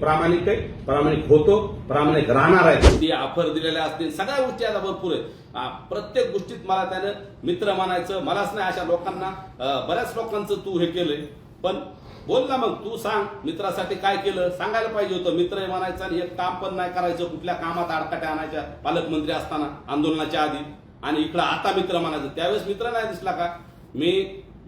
प्रामाणिक आहे प्रामाणिक होतो प्रामाणिक राहणार आहे. ती ऑफर दिलेल्या असतील सगळ्या गोष्टी आता भरपूर आहेत. प्रत्येक गोष्टीत मला त्यानं मित्र मानायचं मलाच नाही अशा लोकांना बऱ्याच लोकांचं तू हे केलंय. पण बोल ना मग तू सांग मित्रासाठी काय केलं? सांगायला पाहिजे होतं मित्र म्हणायचं आणि हे काम पण नाही करायचं कुठल्या कामात आडकाट्या आणायच्या पालकमंत्री असताना आंदोलनाच्या आधी. आणि इकडं आता मित्र म्हणायचं त्यावेळेस मित्र नाही दिसला का? मी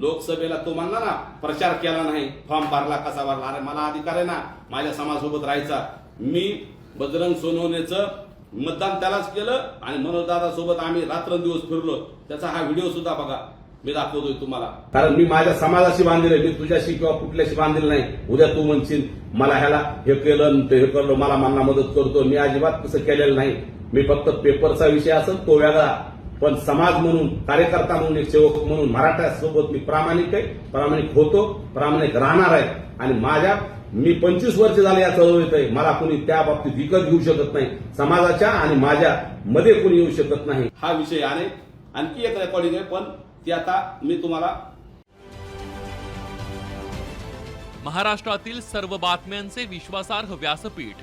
लोकसभेला तो म्हणला ना प्रचार केला नाही फॉर्म भरला कसा भरला? अरे मला अधिकार आहे ना माझ्या समाजासोबत राहायचा. मी बजरंग सोनवणेचं मतदान त्यालाच केलं आणि मनोजदादा सोबत आम्ही रात्रंदिवस फिरलो. त्याचा हा व्हिडिओ सुद्धा बघा. मी दाखवतोय तुम्हाला. कारण मी माझ्या समाजाशी बांधलेलं आहे. मी तुझ्याशी किंवा कुठल्याशी बांधलेलं नाही. उद्या तू म्हणशील मला ह्याला हे केलं हे करलं मला मानला मदत करतो. मी अजिबात तसं केलेलं नाही. मी फक्त पेपरचा विषय असेल तो वेगळा. पण समाज म्हणून कार्यकर्ता म्हणून एक सेवक म्हणून मराठ्यासोबत मी प्रामाणिक आहे प्रामाणिक होतो प्रामाणिक राहणार आहे. आणि माझ्या मी पंचवीस वर्ष झाले या चळवळीत आहे. मला कोणी त्या बाबतीत विकत घेऊ शकत नाही. समाजाच्या आणि माझ्या मध्ये कोणी येऊ शकत नाही. हा विषय आणि आणखी एक रेकॉर्डिंग आहे पण ती आता मी तुम्हाला महाराष्ट्रातील सर्व बातम्यांचे विश्वासार्ह व्यासपीठ.